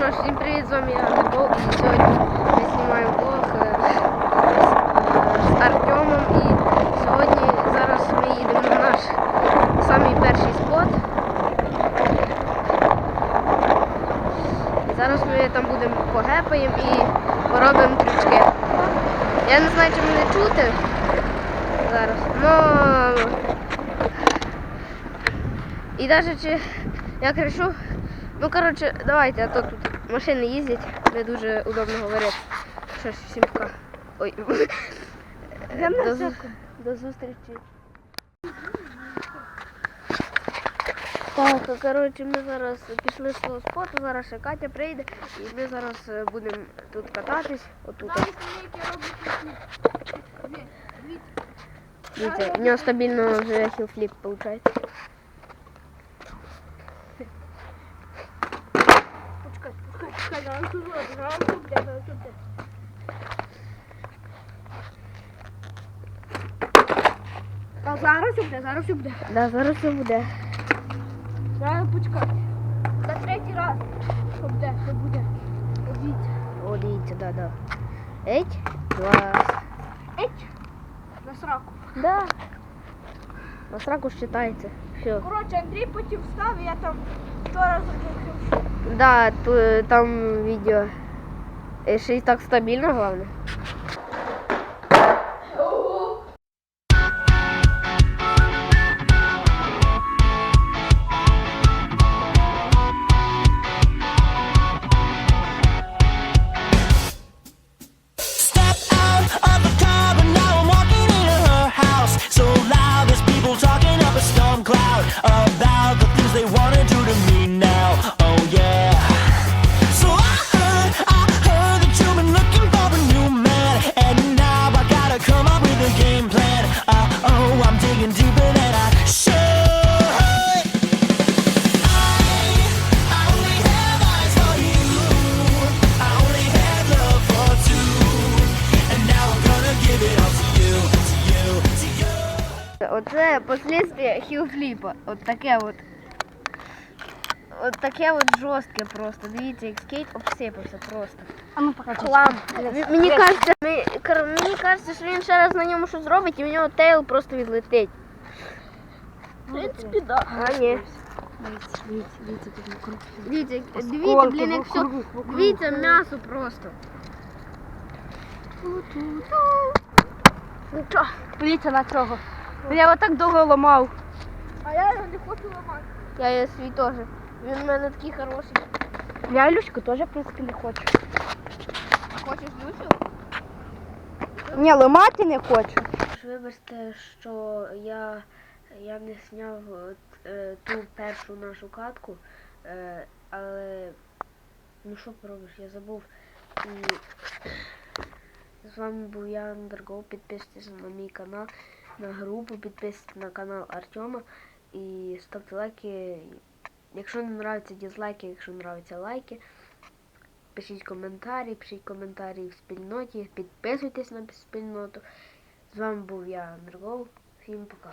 що ж, всім привіт, з вами я Грибов, і сьогодні ми знімаємо влог з Артемом. І сьогодні зараз ми їдемо на наш самий перший спот. Зараз ми там будемо погепаємо і поробимо трючки. Я не знаю, чи мене чути зараз. Ну і навіть чи я кричу, ну коротше, давайте, а то тут машини їздять, не дуже удобно говорити. Що ж, всім пока. Ой. До, зу- до зустрічі. Так, коротше, ми зараз пішли з того споту, зараз ще Катя прийде і ми зараз е, будемо тут кататись, отут. Дивіться, у нього стабільно вже хілфліп виходить. Почекай, зараз тут буде, зараз тут буде, зараз тут буде. Зараз буде, буде. Да, зараз все буде. Зараз почекай. За третій раз. Що буде, що буде. Дивіться. О, дивіться, да, да. Еть, клас. Еть. На сраку. Да. На сраку считається. Все. Коротше, Андрій потім встав, і я там разів закрив. Да, там відео. І ще так стабільно, головне. Оце последствия хілфліпа. От таке от. От таке от жорстке просто. Дивіться, як скейт обсипався просто. А ну покажи. Хлам. Мені кажеться, ми- кор- мені кажеться, що він ще раз на ньому щось зробить і в нього тейл просто відлетить. В принципі, да. А ні. Дивіться, дивіться, дивіться, тут вокруг. Дивіться, як- Осколки блін, як все. вокруг. Дивіться, м'ясо просто. Чо? Дивіться на цього. Я отак довго ламав. А я його не хочу ламати. Я є свій теж. Він у мене такий хороший. Я Люську теж, в принципі, не хочу. Хочеш Люсю? Ні, ламати не хочу. Вибачте, що я, я не зняв е, ту першу нашу катку, е, але ну що поробиш, я забув. І з вами був я Андерго. Підписуйтесь на мій канал, на групу, підписуйтесь на канал Артема і ставте лайки. Якщо не нравиться дізлайки, якщо нравиться лайки. Пишіть коментарі, пишіть коментарі в спільноті, підписуйтесь на спільноту. З вами був я, Андрій Всім пока.